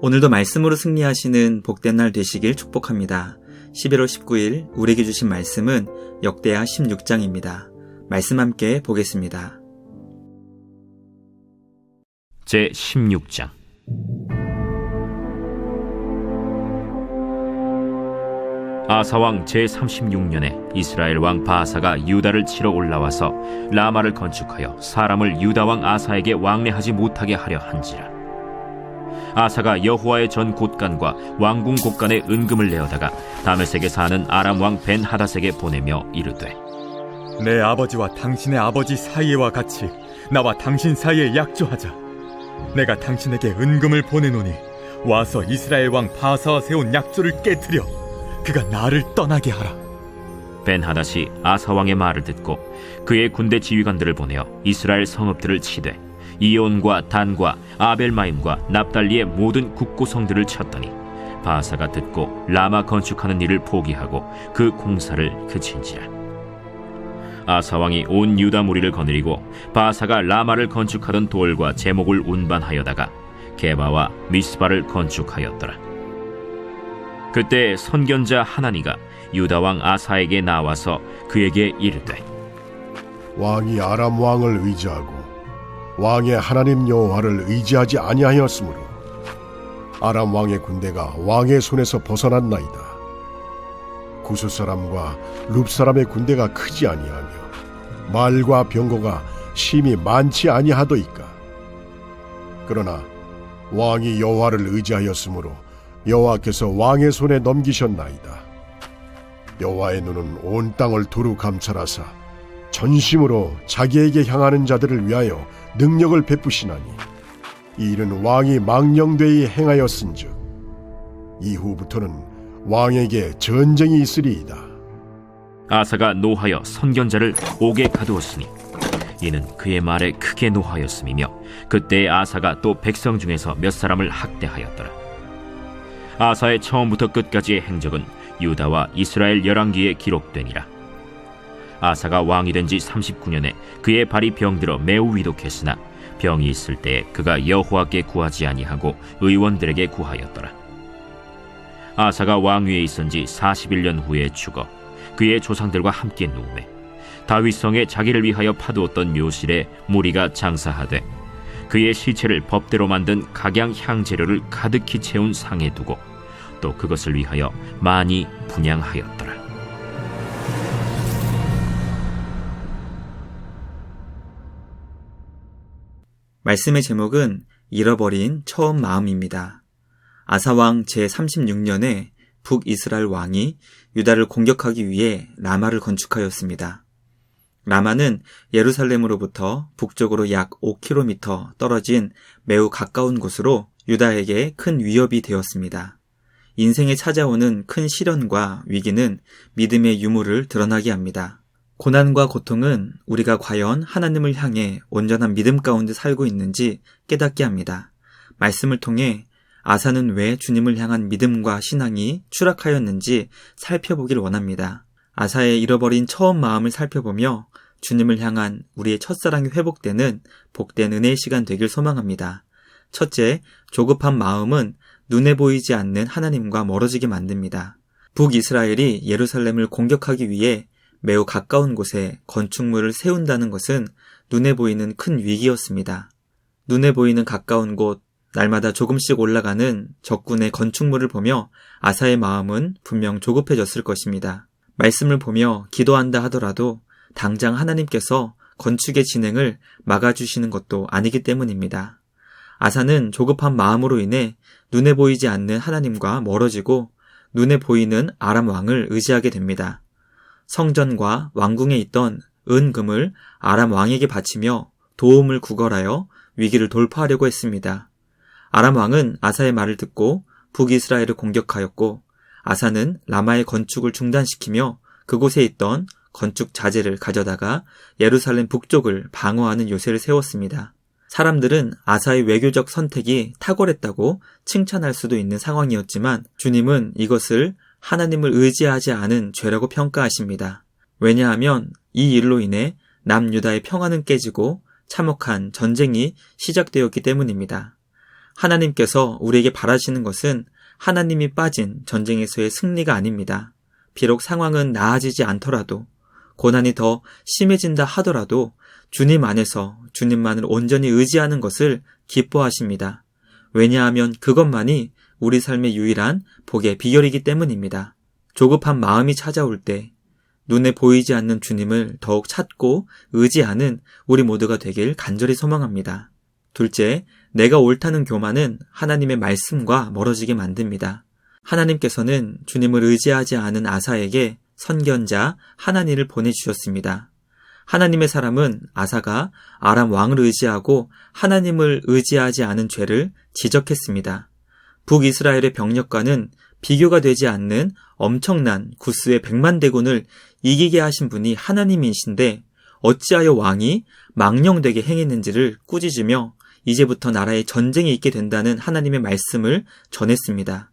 오늘도 말씀으로 승리하시는 복된 날 되시길 축복합니다. 11월 19일 우리에게 주신 말씀은 역대하 16장입니다. 말씀 함께 보겠습니다. 제 16장 아사왕 제36년에 이스라엘 왕 바하사가 유다를 치러 올라와서 라마를 건축하여 사람을 유다 왕 아사에게 왕래하지 못하게 하려 한지라 아사가 여호와의 전 곳간과 왕궁 곳간에 은금을 내어다가 다메섹에 사는 아람 왕 벤 하닷에게 보내며 이르되 내 아버지와 당신의 아버지 사이와 같이 나와 당신 사이에 약조하자. 내가 당신에게 은금을 보내노니 와서 이스라엘 왕 바사와 세운 약조를 깨뜨려 그가 나를 떠나게 하라. 벤 하닷이 아사 왕의 말을 듣고 그의 군대 지휘관들을 보내어 이스라엘 성읍들을 치되 이온과 단과 아벨마임과 납달리의 모든 국고성들을 쳤더니 바사가 듣고 라마 건축하는 일을 포기하고 그 공사를 그친지라. 아사 왕이 온 유다 무리를 거느리고 바사가 라마를 건축하던 돌과 제목을 운반하여다가 게바와 미스바를 건축하였더라. 그때 선견자 하나니가 유다 왕 아사에게 나와서 그에게 이르되 왕이 아람 왕을 의지하고 왕의 하나님 여호와를 의지하지 아니하였으므로 아람 왕의 군대가 왕의 손에서 벗어났나이다. 구스 사람과 룹 사람의 군대가 크지 아니하며 말과 병거가 심히 많지 아니하도이까. 그러나 왕이 여호와를 의지하였으므로 여호와께서 왕의 손에 넘기셨나이다. 여호와의 눈은 온 땅을 두루 감찰하사 전심으로 자기에게 향하는 자들을 위하여 능력을 베푸시나니 이 일은 왕이 망령되이 행하였은즉 이후부터는 왕에게 전쟁이 있으리이다. 아사가 노하여 선견자를 옥에 가두었으니 이는 그의 말에 크게 노하였음이며 그때 아사가 또 백성 중에서 몇 사람을 학대하였더라. 아사의 처음부터 끝까지의 행적은 유다와 이스라엘 열왕기에 기록되니라. 아사가 왕이 된 지 39년에 그의 발이 병들어 매우 위독했으나 병이 있을 때에 그가 여호와께 구하지 아니하고 의원들에게 구하였더라. 아사가 왕위에 있은 지 41년 후에 죽어 그의 조상들과 함께 누우매 다윗성에 자기를 위하여 파두었던 묘실에 무리가 장사하되 그의 시체를 법대로 만든 각양 향재료를 가득히 채운 상에 두고 또 그것을 위하여 많이 분양하였더 말씀의 제목은 잃어버린 처음 마음입니다. 아사왕 제36년에 북이스라엘 왕이 유다를 공격하기 위해 라마를 건축하였습니다. 라마는 예루살렘으로부터 북쪽으로 약 5km 떨어진 매우 가까운 곳으로 유다에게 큰 위협이 되었습니다. 인생에 찾아오는 큰 시련과 위기는 믿음의 유무를 드러나게 합니다. 고난과 고통은 우리가 과연 하나님을 향해 온전한 믿음 가운데 살고 있는지 깨닫게 합니다. 말씀을 통해 아사는 왜 주님을 향한 믿음과 신앙이 추락하였는지 살펴보길 원합니다. 아사의 잃어버린 처음 마음을 살펴보며 주님을 향한 우리의 첫사랑이 회복되는 복된 은혜의 시간 되길 소망합니다. 첫째, 조급한 마음은 눈에 보이지 않는 하나님과 멀어지게 만듭니다. 북이스라엘이 예루살렘을 공격하기 위해 매우 가까운 곳에 건축물을 세운다는 것은 눈에 보이는 큰 위기였습니다. 눈에 보이는 가까운 곳, 날마다 조금씩 올라가는 적군의 건축물을 보며 아사의 마음은 분명 조급해졌을 것입니다. 말씀을 보며 기도한다 하더라도 당장 하나님께서 건축의 진행을 막아주시는 것도 아니기 때문입니다. 아사는 조급한 마음으로 인해 눈에 보이지 않는 하나님과 멀어지고 눈에 보이는 아람 왕을 의지하게 됩니다. 성전과 왕궁에 있던 은금을 아람 왕에게 바치며 도움을 구걸하여 위기를 돌파하려고 했습니다. 아람 왕은 아사의 말을 듣고 북이스라엘을 공격하였고 아사는 라마의 건축을 중단시키며 그곳에 있던 건축 자재를 가져다가 예루살렘 북쪽을 방어하는 요새를 세웠습니다. 사람들은 아사의 외교적 선택이 탁월했다고 칭찬할 수도 있는 상황이었지만 주님은 이것을 하나님을 의지하지 않은 죄라고 평가하십니다. 왜냐하면 이 일로 인해 남유다의 평화는 깨지고 참혹한 전쟁이 시작되었기 때문입니다. 하나님께서 우리에게 바라시는 것은 하나님이 빠진 전쟁에서의 승리가 아닙니다. 비록 상황은 나아지지 않더라도 고난이 더 심해진다 하더라도 주님 안에서 주님만을 온전히 의지하는 것을 기뻐하십니다. 왜냐하면 그것만이 우리 삶의 유일한 복의 비결이기 때문입니다. 조급한 마음이 찾아올 때 눈에 보이지 않는 주님을 더욱 찾고 의지하는 우리 모두가 되길 간절히 소망합니다. 둘째, 내가 옳다는 교만은 하나님의 말씀과 멀어지게 만듭니다. 하나님께서는 주님을 의지하지 않은 아사에게 선견자 하나니를 보내주셨습니다. 하나님의 사람은 아사가 아람 왕을 의지하고 하나님을 의지하지 않은 죄를 지적했습니다. 북이스라엘의 병력과는 비교가 되지 않는 엄청난 구스의 백만 대군을 이기게 하신 분이 하나님이신데 어찌하여 왕이 망령되게 행했는지를 꾸짖으며 이제부터 나라에 전쟁이 있게 된다는 하나님의 말씀을 전했습니다.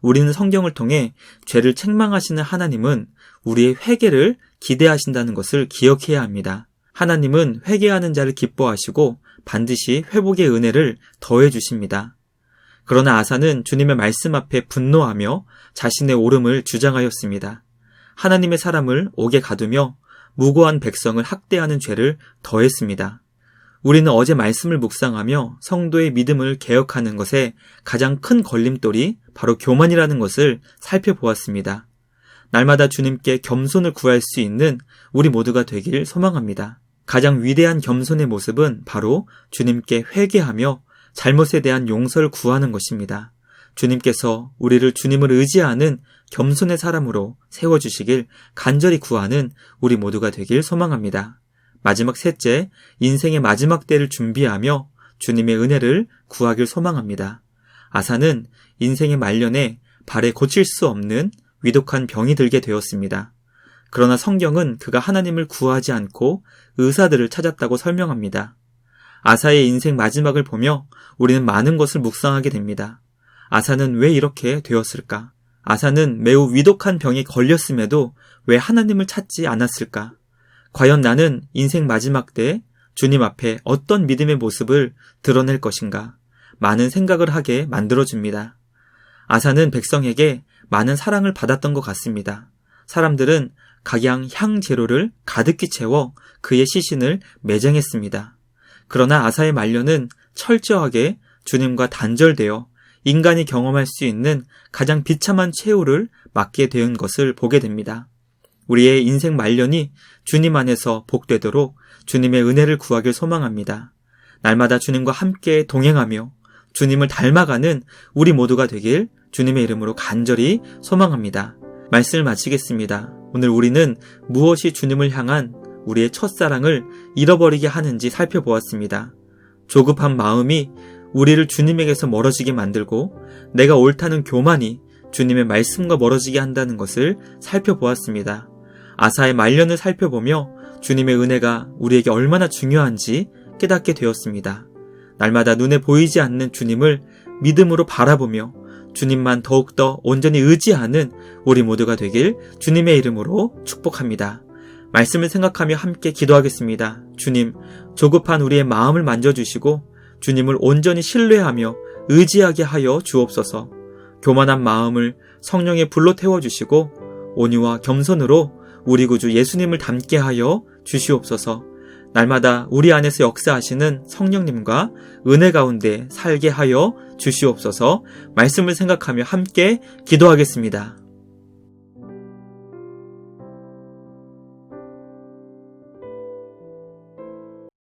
우리는 성경을 통해 죄를 책망하시는 하나님은 우리의 회개를 기대하신다는 것을 기억해야 합니다. 하나님은 회개하는 자를 기뻐하시고 반드시 회복의 은혜를 더해 주십니다. 그러나 아사는 주님의 말씀 앞에 분노하며 자신의 옳음을 주장하였습니다. 하나님의 사람을 옥에 가두며 무고한 백성을 학대하는 죄를 더했습니다. 우리는 어제 말씀을 묵상하며 성도의 믿음을 개혁하는 것에 가장 큰 걸림돌이 바로 교만이라는 것을 살펴보았습니다. 날마다 주님께 겸손을 구할 수 있는 우리 모두가 되길 소망합니다. 가장 위대한 겸손의 모습은 바로 주님께 회개하며 잘못에 대한 용서를 구하는 것입니다. 주님께서 우리를 주님을 의지하는 겸손의 사람으로 세워주시길 간절히 구하는 우리 모두가 되길 소망합니다. 마지막 셋째, 인생의 마지막 때를 준비하며 주님의 은혜를 구하길 소망합니다. 아사는 인생의 말년에 발에 고칠 수 없는 위독한 병이 들게 되었습니다. 그러나 성경은 그가 하나님을 구하지 않고 의사들을 찾았다고 설명합니다. 아사의 인생 마지막을 보며 우리는 많은 것을 묵상하게 됩니다. 아사는 왜 이렇게 되었을까? 아사는 매우 위독한 병에 걸렸음에도 왜 하나님을 찾지 않았을까? 과연 나는 인생 마지막 때 주님 앞에 어떤 믿음의 모습을 드러낼 것인가? 많은 생각을 하게 만들어줍니다. 아사는 백성에게 많은 사랑을 받았던 것 같습니다. 사람들은 각양 향 재료를 가득히 채워 그의 시신을 매장했습니다. 그러나 아사의 말년은 철저하게 주님과 단절되어 인간이 경험할 수 있는 가장 비참한 최후를 맞게 된 것을 보게 됩니다. 우리의 인생 말년이 주님 안에서 복되도록 주님의 은혜를 구하길 소망합니다. 날마다 주님과 함께 동행하며 주님을 닮아가는 우리 모두가 되길 주님의 이름으로 간절히 소망합니다. 말씀을 마치겠습니다. 오늘 우리는 무엇이 주님을 향한 우리의 첫사랑을 잃어버리게 하는지 살펴보았습니다. 조급한 마음이 우리를 주님에게서 멀어지게 만들고 내가 옳다는 교만이 주님의 말씀과 멀어지게 한다는 것을 살펴보았습니다. 아사의 말년을 살펴보며 주님의 은혜가 우리에게 얼마나 중요한지 깨닫게 되었습니다. 날마다 눈에 보이지 않는 주님을 믿음으로 바라보며 주님만 더욱더 온전히 의지하는 우리 모두가 되길 주님의 이름으로 축복합니다. 말씀을 생각하며 함께 기도하겠습니다. 주님, 조급한 우리의 마음을 만져주시고 주님을 온전히 신뢰하며 의지하게 하여 주옵소서. 교만한 마음을 성령의 불로 태워주시고 온유와 겸손으로 우리 구주 예수님을 닮게 하여 주시옵소서. 날마다 우리 안에서 역사하시는 성령님과 은혜 가운데 살게 하여 주시옵소서. 말씀을 생각하며 함께 기도하겠습니다.